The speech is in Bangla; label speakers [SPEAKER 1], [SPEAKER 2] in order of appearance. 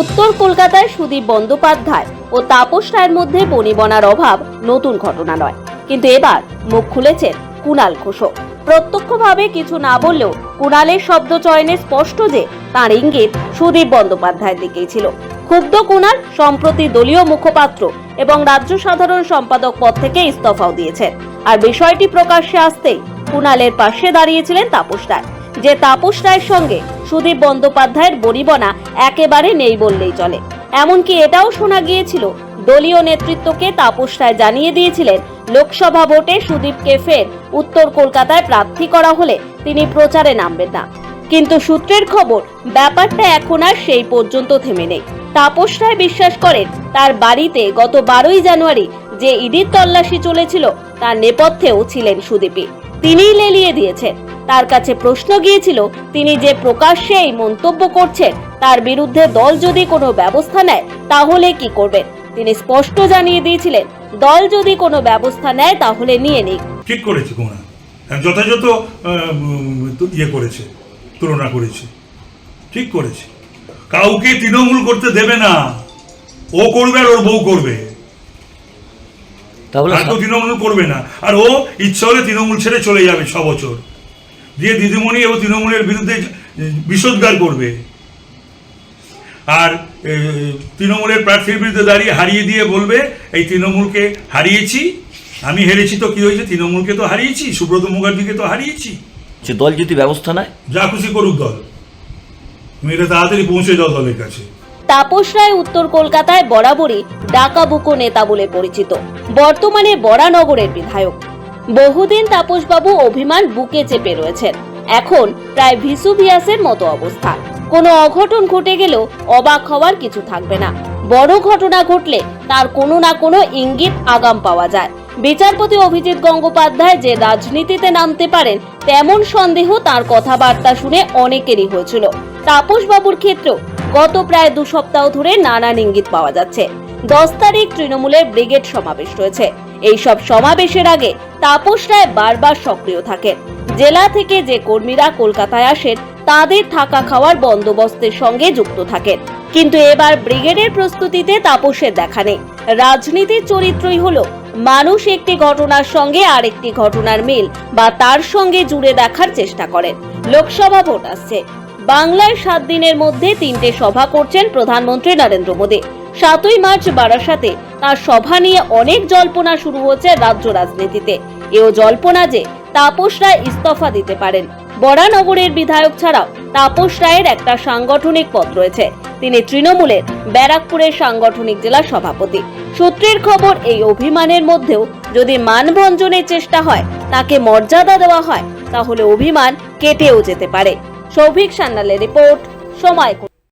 [SPEAKER 1] উত্তর কলকাতায় সুদীপ বন্দ্যোপাধ্যায় ও তাপস রায়ের মধ্যে বনিবনার অভাব নতুন ঘটনা নয়। কিন্তু এবার মুখ খুলেছেন কুণাল ঘোষও প্রত্যক্ষভাবে কিছু না বললেও কুণালের শব্দ চয়নে স্পষ্ট যে তার ইঙ্গিত সুদীপ বন্দ্যোপাধ্যায়ের দিকেই ছিল। ক্ষুব্ধ কুণাল সম্প্রতি দলীয় মুখপাত্র এবং রাজ্য সাধারণ সম্পাদক পদ থেকে ইস্তফাও দিয়েছেন। আর বিষয়টি প্রকাশ্যে আসতেই কুণালের পাশে দাঁড়িয়েছিলেন তাপস রায়। যে তাপস রায়ের সঙ্গে সুদীপ বন্দ্যোপাধ্যায়ের বনিবনা একেবারে নেই বললেই চলে। এমনকি এটাও শোনা গিয়েছিল, দলীয় নেতৃত্বকে তাপস রায় জানিয়ে দিয়েছিলেন, লোকসভা ভোটে সুদীপকে ফের উত্তর কলকাতায় প্রার্থী করা হলে তিনি প্রচারে নামবেন না। কিন্তু সূত্রের খবর, ব্যাপারটা এখন আর সেই পর্যন্ত থেমে নেই। তাপস রায় বিশ্বাস করেন, তার বাড়িতে গত বারোই জানুয়ারি যে ইডির তল্লাশি চলেছিল, তার নেপথ্যেও ছিলেন সুদীপী তিনিই লেলিয়ে দিয়েছেন তার কাছে প্রশ্ন গিয়েছিল তিনি যে প্রকাশ্যে এই মন্তব্য করছেন তার বিরুদ্ধে দল যদি কোনো ব্যবস্থা নেয় তাহলে কি করবেন তিনি স্পষ্ট জানিয়ে দিয়েছিলেন দল যদি কোনো ব্যবস্থা নেয় তাহলে নিয়ে নিক।
[SPEAKER 2] ঠিক করেছে কোনা যথাযথ উম, তো ইয়ে করেছে তুলনা করেছে। ঠিক করেছে। কাউকে তৃণমূল করতে দেবে না। ও করবে আর ওর বউ করবে।
[SPEAKER 3] তাহলে
[SPEAKER 2] আর কেউ তৃণমূল করবে না। আর ও ইচ্ছা হলে তৃণমূল ছেড়ে চলে যাবে ছ বছর। দিয়ে দিদিমণি এবং তৃণমূলের বিরুদ্ধে বিষোদ্গার করবে। আর তৃণমূলের প্রার্থীর বিরুদ্ধে দাঁড়িয়ে হারিয়ে দিয়ে বলবে এই তৃণমূলকে হারিয়েছি আমি হেরেছি তো কি হয়েছে? তৃণমূলকে তো হারিয়েছি সুব্রত মুখার্জিকে তো হারিয়েছি।
[SPEAKER 3] যে দল যদি ব্যবস্থা নেয়?
[SPEAKER 2] যা খুশি করুক দল। তুমি এটা তাড়াতাড়ি পৌঁছে যাও দলের কাছে।
[SPEAKER 1] তাপস রায় উত্তর কলকাতায় বরাবরই ডাকাবুকো নেতা বলে পরিচিত। বর্তমানে বরানগরের বিধায়ক। বহুদিন তাপসবাবু অভিমান বুকে চেপে রয়েছেন। এখন প্রায় ভিসুভিয়াসের মতো অবস্থা। কোনো অঘটন ঘটে গেলেও অবাক হওয়ার কিছু থাকবে না। বড় ঘটনা ঘটলে তার কোনো না কোনো ইঙ্গিত আগাম পাওয়া যায়। বিচারপতি অভিজিৎ গঙ্গোপাধ্যায় যে রাজনীতিতে নামতে পারেন, তেমন সন্দেহ তার কথাবার্তা শুনে অনেকেরই হয়েছিল। তাপসবাবুর ক্ষেত্রেও গত প্রায় দু সপ্তাহ ধরে নানান ইঙ্গিত পাওয়া যাচ্ছে। দশ তারিখ তৃণমূলের ব্রিগেড সমাবেশ রয়েছে। এই সব সমাবেশের আগে তাপস রায় বারবার সক্রিয় থাকেন। জেলা থেকে যে কর্মীরা কলকাতায় আসেন, তাদের থাকা খাওয়ার বন্দোবস্তের সঙ্গে যুক্ত থাকেন। কিন্তু এবার ব্রিগেডের প্রস্তুতিতে তাপসের দেখা নেই। রাজনীতির চরিত্রই হলো, মানুষ একটি ঘটনার সঙ্গে আরেকটি ঘটনার মিল বা তার সঙ্গে জুড়ে দেখার চেষ্টা করেন। লোকসভা ভোট আসছে। বাংলায় সাত দিনের মধ্যে তিনটে সভা করছেন প্রধানমন্ত্রী নরেন্দ্র মোদী। সাতই মার্চ বারাসাতে তার সভা নিয়ে অনেক জল্পনা শুরু হচ্ছে রাজ্য রাজনীতিতে। এও জল্পনা যে তাপস রায় ইস্তফা দিতে পারেন। বরানগরের বিধায়ক ছাড়াও তাপস রায়ের একটা সাংগঠনিক পদ রয়েছে। তিনি তৃণমূলের ব্যারাকপুরের সাংগঠনিক জেলা সভাপতি। সূত্রের খবর, এই অভিমানের মধ্যেও যদি মানভঞ্জনের চেষ্টা হয়, তাকে মর্যাদা দেওয়া হয়, তাহলে অভিমান কেটেও যেতে পারে। সৌভিক সান্যালের রিপোর্ট সময়